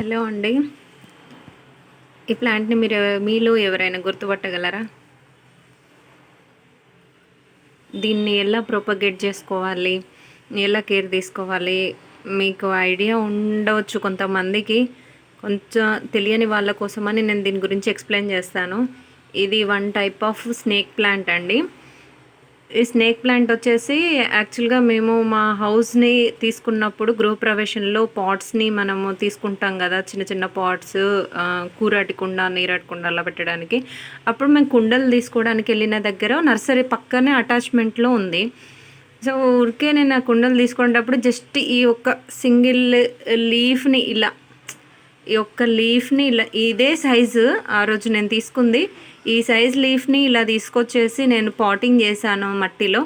Hello అండి. ఈ ప్లాంట్ని మీరు మీలో ఎవరైనా గుర్తుపట్టగలరా? దీన్ని ఎలా ప్రొపగేట్ చేసుకోవాలి? ఎలా కేర్ తీసుకోవాలి? మీకు ఐడియా ఉండవచ్చు కొంతమందికి. కొంచెం తెలియని వాళ్ళ కోసమని నేను దీని గురించి ఎక్స్ప్లెయిన్ చేస్తాను. ఇది one type of snake plant అండి. ఈ స్నేక్ ప్లాంట్ వచ్చేసి యాక్చువల్గా మేము మా హౌస్ని తీసుకున్నప్పుడు గృహప్రవేశంలో పాట్స్ని మనము తీసుకుంటాం కదా చిన్న చిన్న పాట్స్ కూరటి కుండ నీరటి కుండ అలా పెట్టడానికి. అప్పుడు మేము కుండలు తీసుకోవడానికి వెళ్ళిన దగ్గర నర్సరీ పక్కనే అటాచ్మెంట్లో ఉంది. సో ఊరికే నేను ఆ కుండలు తీసుకునేటప్పుడు జస్ట్ ఈ ఒక్క సింగిల్ లీఫ్ని ఇలా ఈ యొక్క లీఫ్ని ఇలా ఇదే సైజు ఆ రోజు నేను తీసుకుంది. ఈ సైజ్ లీఫ్ని ఇలా తీసుకొచ్చేసి నేను పాటింగ్ చేశాను మట్టిలో.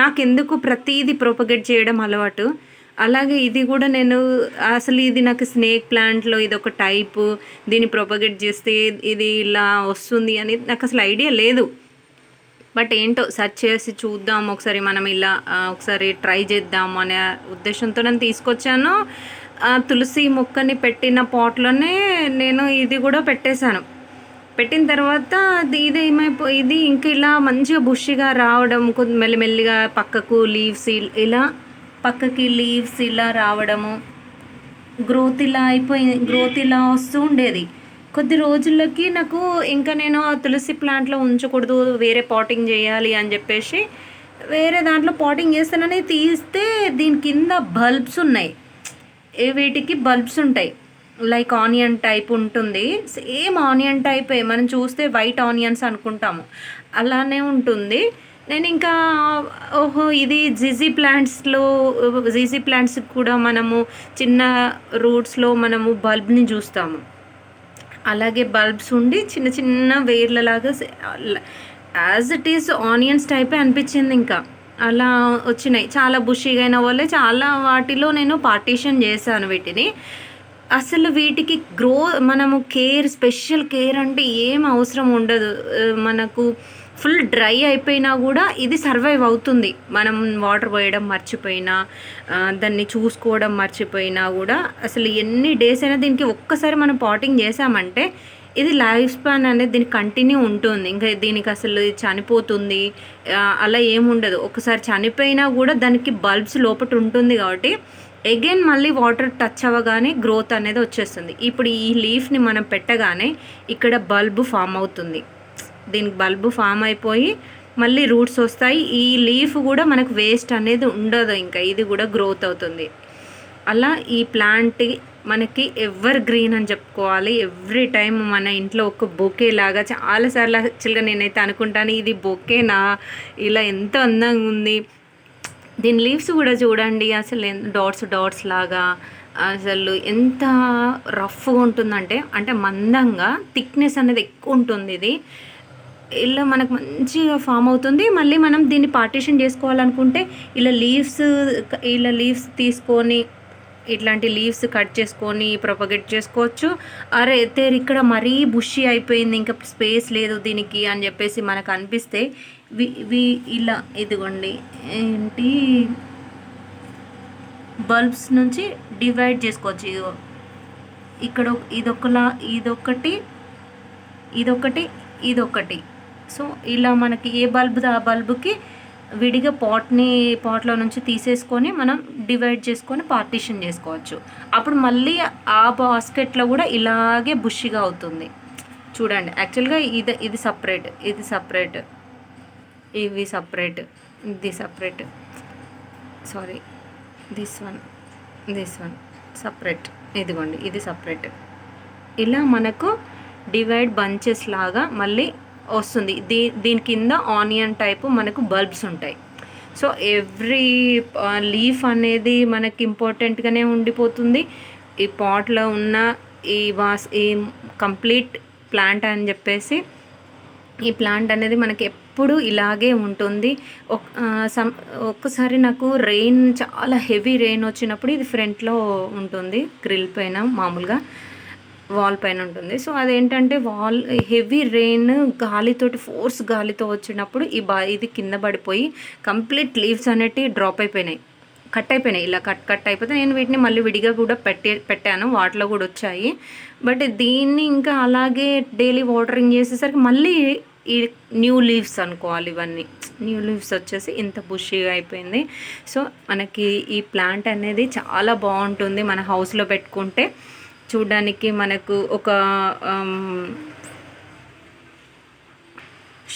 నాకెందుకు ప్రతీది ప్రొపగేట్ చేయడం అలవాటు. అలాగే ఇది కూడా నేను అసలు ఇది నాకు స్నేక్ ప్లాంట్లో ఇది ఒక టైపు దీన్ని ప్రొపగేట్ చేస్తే ఇది ఇలా వస్తుంది అని నాకు అసలు ఐడియా లేదు. బట్ ఏంటో సెర్చ్ చేసి చూద్దాం ఒకసారి మనం ఇలా ఒకసారి ట్రై చేద్దాం అనే ఉద్దేశంతో నేను తీసుకొచ్చాను. తులసి మొక్కని పెట్టిన పాట్లోనే నేను ఇది కూడా పెట్టేశాను. పెట్టిన తర్వాత ఇది ఏమైపో ఇది ఇంకా ఇలా మంచిగా బుషిగా రావడం కొంచెం మెల్లిమెల్లిగా పక్కకు లీవ్స్ ఇలా పక్కకి లీవ్స్ ఇలా రావడము గ్రోత్ ఇలా అయిపోయింది గ్రోత్ ఇలా వస్తూ ఉండేది. కొద్ది రోజులకి నాకు ఇంకా నేను ఆ తులసి ప్లాంట్లో ఉంచకూడదు వేరే పాటింగ్ చేయాలి అని చెప్పేసి వేరే దాంట్లో పాటింగ్ చేస్తానని తీస్తే దీని కింద బల్బ్స్ ఉన్నాయి. వీటికి బల్బ్స్ ఉంటాయి. లైక్ ఆనియన్ టైప్ ఉంటుంది. సేమ్ ఆనియన్ టైపే మనం చూస్తే వైట్ ఆనియన్స్ అనుకుంటాము. అలానే ఉంటుంది. నేను ఇంకా ఓహో ఇది జిజీ ప్లాంట్స్లో జిజీ ప్లాంట్స్ కూడా మనము చిన్న రూట్స్లో మనము బల్బ్ని చూస్తాము. అలాగే బల్బ్స్ ఉండి చిన్న చిన్న వేర్లలాగా యాజ్ ఇట్ ఈస్ ఆనియన్స్ టైపే అనిపించింది ఇంకా. అలా వచ్చినాయి. చాలా బుషీగా అయిన వాళ్ళే చాలా వాటిలో నేను పార్టీషన్ చేశాను వీటిని. అసలు వీటికి గ్రో మనము కేర్ స్పెషల్ కేర్ అంటే ఏం అవసరం ఉండదు. మనకు ఫుల్ డ్రై అయిపోయినా కూడా ఇది సర్వైవ్ అవుతుంది. మనం వాటర్ పోయడం మర్చిపోయినా దాన్ని చూసుకోవడం మర్చిపోయినా కూడా అసలు ఎన్ని డేస్ అయినా దీనికి ఒక్కసారి మనం పాటింగ్ చేసామంటే ఇది లైఫ్ స్పాన్ అనేది దీనికి కంటిన్యూ ఉంటుంది. ఇంకా దీనికి అసలు చనిపోతుంది. అలా ఏముండదు ఒకసారి చనిపోయినా కూడా దానికి బల్బ్స్ లోపల ఉంటుంది కాబట్టి అగైన్ మళ్ళీ వాటర్ టచ్ అవ్వగానే గ్రోత్ అనేది వచ్చేస్తుంది. ఇప్పుడు ఈ లీఫ్ని మనం పెట్టగానే ఇక్కడ బల్బు ఫామ్ అవుతుంది. దీనికి బల్బు ఫామ్ అయిపోయి మళ్ళీ రూట్స్ వస్తాయి. ఈ లీఫ్ కూడా మనకు వేస్ట్ అనేది ఉండదు. ఇంకా ఇది కూడా గ్రోత్ అవుతుంది. అలా ఈ ప్లాంట్ మనకి ఎవర్ గ్రీన్ అని చెప్పుకోవాలి. ఎవ్రీ టైం మన ఇంట్లో ఒక బొకే లాగా చాలాసార్లు యాక్చువల్గా నేనైతే అనుకుంటాను ఇది బొకేనా? ఇలా ఎంత అందంగా ఉంది. దీని లీవ్స్ కూడా చూడండి అసలు డాట్స్ డాట్స్ లాగా అసలు ఎంత రఫ్గా ఉంటుందంటే అంటే మందంగా థిక్నెస్ అనేది ఎక్కువ ఉంటుంది ఇది. ఇలా మనకు మంచిగా ఫామ్ అవుతుంది. మళ్ళీ మనం దీన్ని పార్టీషన్ చేసుకోవాలనుకుంటే ఇలా లీవ్స్ ఇలా లీవ్స్ తీసుకొని ఇట్లాంటి లీవ్స్ కట్ చేసుకొని ప్రొపగేట్ చేసుకోవచ్చు. అరే తేరు ఇక్కడ మరీ బుషి అయిపోయింది ఇంకా స్పేస్ లేదు దీనికి అని చెప్పేసి మనకు అనిపిస్తే వి వి ఇలా ఇదిగోండి ఏంటి? బల్బ్స్ నుంచి డివైడ్ చేసుకోవచ్చు. ఇదిగో ఇక్కడ ఇదొకలా ఇదొకటి ఇదొకటి ఇదొకటి. సో ఇలా మనకి ఏ బల్బ్ ఆ బల్బుకి విడిగా పాట్ని పాట్లో నుంచి తీసేసుకొని మనం డివైడ్ చేసుకొని పార్టీషన్ చేసుకోవచ్చు. అప్పుడు మళ్ళీ ఆ బాస్కెట్లో కూడా ఇలాగే బుషిగా అవుతుంది. చూడండి యాక్చువల్గా ఇది ఇది సపరేట్ ఇది సపరేట్ ఇవి సపరేట్ ఇది separate. Sorry this one this one separate. ఇదిగోండి ఇది సపరేట్. ఇలా మనకు డివైడ్ బంచెస్ లాగా మళ్ళీ వస్తుంది. దీ దీని కింద ఆనియన్ టైపు మనకు బల్బ్స్ ఉంటాయి. సో ఎవ్రీ లీఫ్ అనేది మనకి ఇంపార్టెంట్గానే ఉండిపోతుంది. ఈ పాట్లో ఉన్న ఈ వాస్ ఈ కంప్లీట్ ప్లాంట్ అని చెప్పేసి ఈ ప్లాంట్ అనేది మనకి ఎప్పుడు ఇలాగే ఉంటుంది. ఒక్కసారి నాకు రెయిన్ చాలా హెవీ రెయిన్ వచ్చినప్పుడు ఇది ఫ్రంట్లో ఉంటుంది గ్రిల్ పైన మామూలుగా. వాల్ పైన ఉంటుంది. సో అదేంటంటే వాల్ హెవీ రెయిన్ గాలితోటి ఫోర్స్ గాలితో వచ్చినప్పుడు ఈ బా ఇది కింద పడిపోయి కంప్లీట్ లీవ్స్ అనేటివి డ్రాప్ అయిపోయినాయి. కట్ అయిపోయినాయి. ఇలా కట్ కట్ అయిపోతే నేను వీటిని మళ్ళీ విడిగా కూడా పెట్టి పెట్టాను. వాటిలో కూడా వచ్చాయి. బట్ దీన్ని ఇంకా అలాగే డైలీ వాటరింగ్ చేసేసరికి మళ్ళీ ఈ న్యూ లీవ్స్ అనుకోవాలి ఇవన్నీ. న్యూ లీవ్స్ వచ్చేసి ఇంత బుషీగా అయిపోయింది. సో మనకి ఈ ప్లాంట్ అనేది చాలా బాగుంటుంది. మన హౌస్లో పెట్టుకుంటే చూడడానికి మనకు ఒక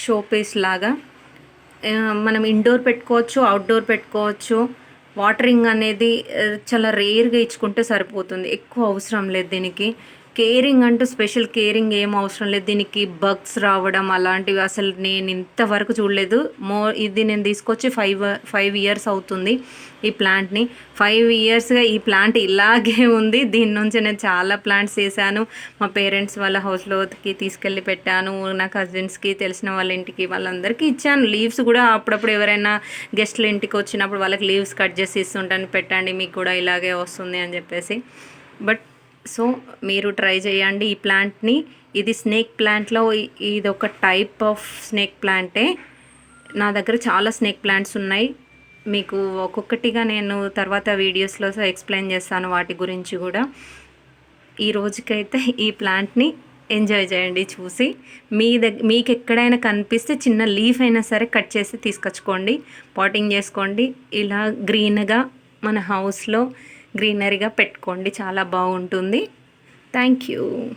షోపేస్ లాగా. మనం ఇండోర్ పెట్టుకోవచ్చు అవుట్డోర్ పెట్టుకోవచ్చు. వాటరింగ్ అనేది చాలా రేర్గా ఇచ్చుకుంటే సరిపోతుంది. ఎక్కువ అవసరం లేదు దీనికి. కేరింగ్ అంటూ స్పెషల్ కేరింగ్ ఏం అవసరం లేదు. దీనికి బగ్స్ రావడం అలాంటివి అసలు నేను ఇంతవరకు చూడలేదు. మో ఇది నేను తీసుకొచ్చి ఫైవ్ ఫైవ్ ఇయర్స్ అవుతుంది ఈ ప్లాంట్ని. ఫైవ్ ఇయర్స్గా ఈ ప్లాంట్ ఇలాగే ఉంది. దీని నుంచి నేను చాలా ప్లాంట్స్ చేశాను. మా పేరెంట్స్ వాళ్ళ హౌస్లోకి తీసుకెళ్ళి పెట్టాను. నా కజిన్స్కి తెలిసిన వాళ్ళ ఇంటికి వాళ్ళందరికీ ఇచ్చాను. లీవ్స్ కూడా అప్పుడప్పుడు ఎవరైనా గెస్ట్ల ఇంటికి వచ్చినప్పుడు వాళ్ళకి లీవ్స్ కట్ చేసి ఇస్తుంటాను. పెట్టండి మీకు కూడా ఇలాగే వస్తుంది అని చెప్పేసి. బట్ సో మీరు ట్రై చేయండి ఈ ప్లాంట్ని. ఇది స్నేక్ ప్లాంట్లో ఇది ఒక టైప్ ఆఫ్ స్నేక్ ప్లాంటే. నా దగ్గర చాలా స్నేక్ ప్లాంట్స్ ఉన్నాయి. మీకు ఒక్కొక్కటిగా నేను తర్వాత వీడియోస్లో ఎక్స్ప్లెయిన్ చేస్తాను వాటి గురించి కూడా. ఈ రోజుకైతే ఈ ప్లాంట్ని ఎంజాయ్ చేయండి చూసి. మీ దగ్గర మీకు ఎక్కడైనా కనిపిస్తే చిన్న లీఫ్ అయినా సరే కట్ చేసి తీసుకొచ్చుకోండి. పాటింగ్ చేసుకోండి. ఇలా గ్రీన్గా మన హౌస్లో గ్రీనరీగా పెట్టుకోండి. చాలా బాగుంటుంది. Thank you.